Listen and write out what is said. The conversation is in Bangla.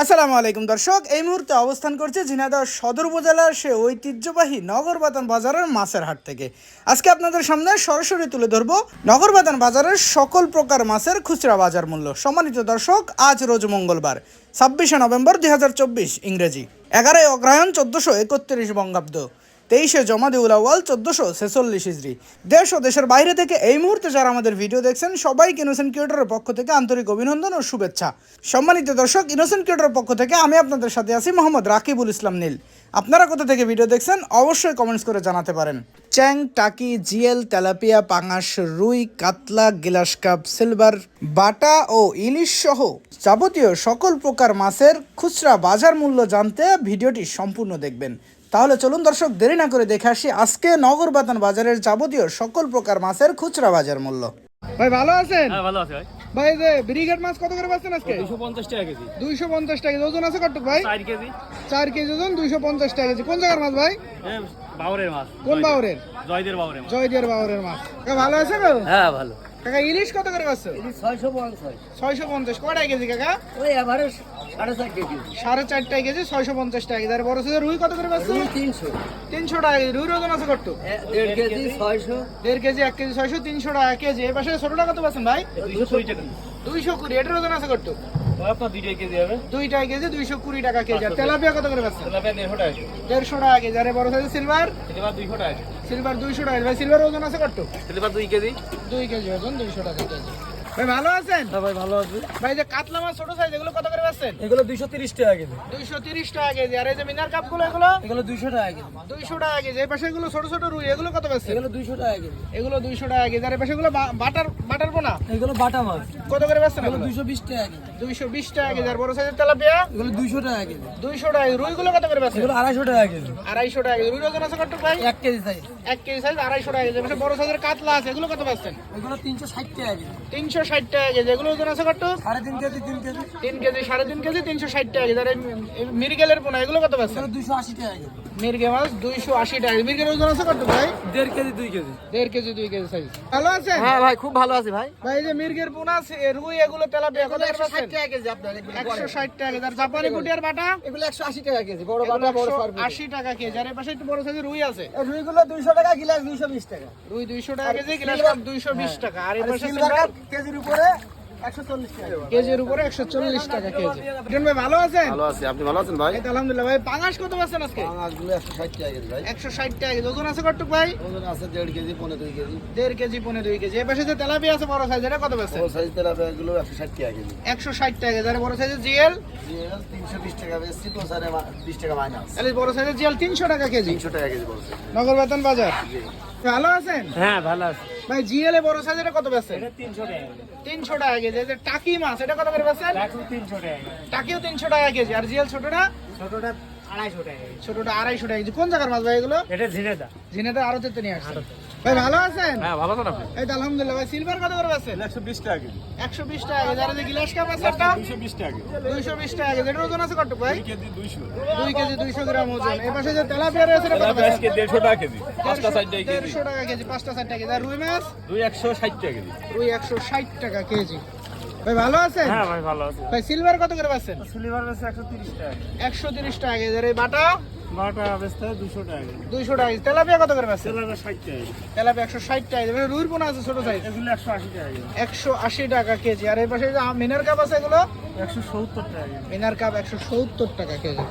আসসালামু আলাইকুম দর্শক, এই মুহূর্তে অবস্থান করছে ঝিনাইদহ সদর উপজেলার সে ঐতিহ্যবাহী নগরবাতান বাজারের মাছের হাট থেকে। আজকে আপনাদের সামনে সরাসরি তুলে ধরব নগরবাতান বাজারের সকল প্রকার মাছের খুচরা বাজার মূল্য। সম্মানিত দর্শক, আজ রোজ মঙ্গলবার, ছাব্বিশে নভেম্বর দুই হাজার চব্বিশ ইংরেজি। এগারোই অগ্রায়ণ চোদ্দশো একত্রিশ বঙ্গাব্দ। তেইশে জমাদিউল আউয়াল চোদ্দশো ছেচল্লিশ ইজরি দেশ ও দেশের বাইরে থেকে এই মুহূর্তে যারা আমাদের ভিডিও দেখছেন, সবাইকে ইনোসেন্ট কিউটারের পক্ষ থেকে আন্তরিক অভিনন্দন ও শুভেচ্ছা। সম্মানিত দর্শক ইনোসেন্ট কিউটারের পক্ষ থেকে আমি আপনাদের সাথে আছি মোহাম্মদ রাকিবুল ইসলাম নীল। আপনারা কোথা থেকে ভিডিও দেখছেন, অবশ্যই কমেন্টস করে জানাতে পারেন। চ্যাং, টাকি, জিএল, তেলাপিয়া, পাঙাশ, রুই, কাতলা, গিলাস কাপ, সিলভার, বাটা ও ইলিশ সহ যাবতীয় সকল প্রকার মাছের খুচরা বাজার মূল্য জানতে ভিডিওটি সম্পূর্ণ দেখবেন। তাহলে চলুন দর্শক দেরি না করে দেখে আসি আজকে নগর নগরবাতান বাজারের যাবতীয় সকল প্রকার মাছের খুচরা বাজার মূল্য। ভাই ভালো আছেন? হ্যাঁ ভালো আছে ভাই। ভাই যে ব্রিগেড মাছ কত করে পাচ্ছেন আজকে? দুশো পঞ্চাশ টাকা কেজি। দুইশো পঞ্চাশ টাকা ওজন আছে কটুক ভাই? চার কেজি। চার কেজি ওজন দুইশো পঞ্চাশ টাকা কেজি। কোন জায়গার মাছ ভাই? হ্যাঁ বাউরের মাছ। কোন বাউরের? জয়দের বাউরের মাছ। জয়দিয়ার বাউরের মাছ। ভালো আছে গো হ্যাঁ ভালো। কাকা ইলিশ কত করে পাচ্ছ ছয়শো পঞ্চাশ। ছয়শো পঞ্চাশ। কেজি কাকা? ওই এভারেজ সাড়ে চার কেজি। সাড়ে চারটায় কেজি ছয়শো পঞ্চাশ টাকা কেজি। আর বড় সাইজের রুই কত করে পাচ্ছ তিনশো। তিনশো টাকা কেজি। রুই ওজন আছে কত দেড় কেজি ছয়শো। দেড় কেজি এক কেজি ছয়শো তিনশো টাকা কেজি। এ পাশে ছোট টাকা কত পাচ্ছেন ভাই? দুইশো কুড়ি। এটার ওজন আছে কত আপনার দুইটাই কেজি হবে। দুইটাই কেজি দুইশো কুড়ি টাকা কেজি। আর তেলাপিয়া কত করে তেলাপিয়া দেড়শো টাকা দেড়শো টাকা কেজি। আর বড় সাইজের সিলভার তেলাপিয়া দুইশো টাকা সিলভার দুইশো টাকা। ভাই সিলভার ওজন আছে কত? সিলভার দুই কেজি। দুই কেজি ওজন দুইশো টাকা কেজি। ভাই ভালো আছেন হ্যাঁ ভাই ভালো আছে ভাই যে কাতলা মাছ ছোট সাইজ এগুলো কত করে পাচ্ছেন এগুলো দুইশো তিরিশ টাকা কেজি দুইশো তিরিশ টাকা কেজি আর এই যে মিনার কাপগুলো এগুলো এগুলো দুইশো টাকা কেজি দুইশো টাকা কেজি এই পাশে এগুলো ছোট ছোট রুই এগুলো কত পাচ্ছেন এগুলো দুইশো টাকা কেজি এগুলো দুইশো টাকা কেজি আর এই পাশে এগুলো বাটার বাটার পোনা এগুলো বাটা মাছ কত করে পাচ্ছেন এগুলো দুইশো বিশ টাকা কেজি দুইশো বিশ টাকা কেজি আর বড় সাইজের তেলাপিয়া এগুলো দুইশো টাকা কেজি দুইশো টাকা। রুইগুলো কত করে পাচ্ছেন এগুলো আড়াইশো টাকা কেজি আড়াইশো টাকা কেজি রুই ওজন আছে কত ভাই এক কেজি সাইজ এক কেজি সাইজ আড়াইশো টাকা কেজি বড় সাইজের কাতলা আছে এগুলো কত পাচ্ছেন এগুলো তিনশো ষাট টাকা কেজি তিনশো ষাট টাকা কেজি। এগুলো ওজন আছে কত? সাড়ে তিন কেজি তিন কেজি। তিন কেজি সাড়ে তিন কেজি তিনশো ষাট টাকা কেজি। আর মিরগেলের পোনা এগুলো কত পাচ্ছেন এগুলো দুইশো আশি টাকা কেজি। মিরগে মাছ দুইশো আশি টাকা মিরগের ওজন আছে কত ভাই? দেড় কেজি দুই কেজি। দেড় কেজি দুই কেজি সাইজ ভালো আছেন হ্যাঁ ভাই খুব ভালো আছে ভাই। ভাই যে মিরগের পোনা আছে, রুই এগুলো তেলাপিয়া কত করে পাচ্ছেন কেজি আপনার একশো ষাট টাকা কেজি। আর জাপানি পুটিয়ার বাটা? এগুলো একশো আশি টাকা কেজি বড় এগুলো একশো আশি টাকা কেজি। আর এর পাশে একটু বড় সাইজের রুই আছে। রুইগুলো দুইশো টাকা গিলাস দুইশো বিশ টাকা। রুই দুইশো টাকা কেজি গ্লাস দুইশো বিশ টাকা। আর এর পাশে কেজির উপরে চল্লিশ টাকা কেজির উপরে একশো চল্লিশ টাকা কেজি। জন ভাই ভালো আছেন? ভালো আছি। আপনি ভালো আছেন ভাই? আলহামদুলিল্লাহ ভাই পাঙাশ কত পাচ্ছেন আজকে? মাছগুলো একশো ষাট টাকা কেজি ভাই। একশো ষাট টাকা কেজি। ওজন আছে কটুক ভাই? ওজন আছে দেড় কেজি পনেরো দুই কেজি। দেড় কেজি পনেরো দুই কেজি। এর পাশে যে তেলাপিয়া আছে বড় কত পাচ্ছেন? সাইজ তেলাপিয়া গুলো একশো ষাট টাকা কেজি। একশো ষাট টাকা কেজি। আর বড় সাইজের জিএল? জিএল তিনশো বিশ টাকা বেশি তো স্যার বিশ টাকা মাইনাস তাহলে বড় সাইজের জিএল তিনশো টাকা কেজি। তিনশো টাকা কেজি নগর বেতন বাজার। ভালো আছেন? হ্যাঁ ভালো আছে। ভাই জিএলএ এ বড় সাইজের কত বেচছেন? এটা 300 টাকা তিনশো টাকা কেজি। যে টাকি মাছ এটা কত করে একশো তিনশো টাকা টাকিও তিনশো টাকা কেজি। আর জিএল ছোটটা? ছোটটা আড়াইশো টাকা ছোটটা আড়াইশো টাকা কেজি। কোন জায়গার মাছ ভাই এগুলো? এটা ঝিনেদা ঝিনেদা আরও তেতে নিয়ে আসছেন। ভাই ভালো আছেন হ্যাঁ ভালো আছেন আপনি এই আলহামদুলিল্লাহ ভাই সিলভার কত করে পাচ্ছেন একশো বিশ টাকা কেজি একশো বিশ টাকা কেজি আর এই যে কাপ আছে একটা দুশো বিশ টাকা কেজি দুইশো বিশ টাকা কেজি এটার ওজন আছে কত ভাই কেজি দুইশো দুই কেজি দুইশো গ্রাম ওজন এই পাশে যে তেলাপিয়া রয়েছে এটা কত পাচ্ছেন? দেড়শো টাকা কেজি পাঁচটা ষাট টাকা কেজি দেড়শো টাকা কেজি পাঁচটা ষাট টাকা কেজি আর রুই মাছ দুই একশো ষাট টাকা কেজি রুই একশো ষাট টাকা কেজি ভাই ভালো আছেন হ্যাঁ ভাই ভালো আছে ভাই সিলভার কত করে পাচ্ছেন সিলিভার একশো তিরিশ টাকা একশো তিরিশ টাকা কেজি আর এই বাটা বারোটা বেচতে দুশো টাকা দুইশো টাকা তেলাপিয়া কত করে পাচ্ছেন সিলিভার ষাট টাকা তেলাপিয়া একশো ষাট টাকা কেজি। পোনা আছে ছোট সাইজ এগুলো একশো আশি টাকা একশো আশি টাকা কেজি। আর এই পাশে যে মিনার কাপ আছে এগুলো? একশো সত্তর টাকা মিনার কাপ একশো সত্তর টাকা কেজি।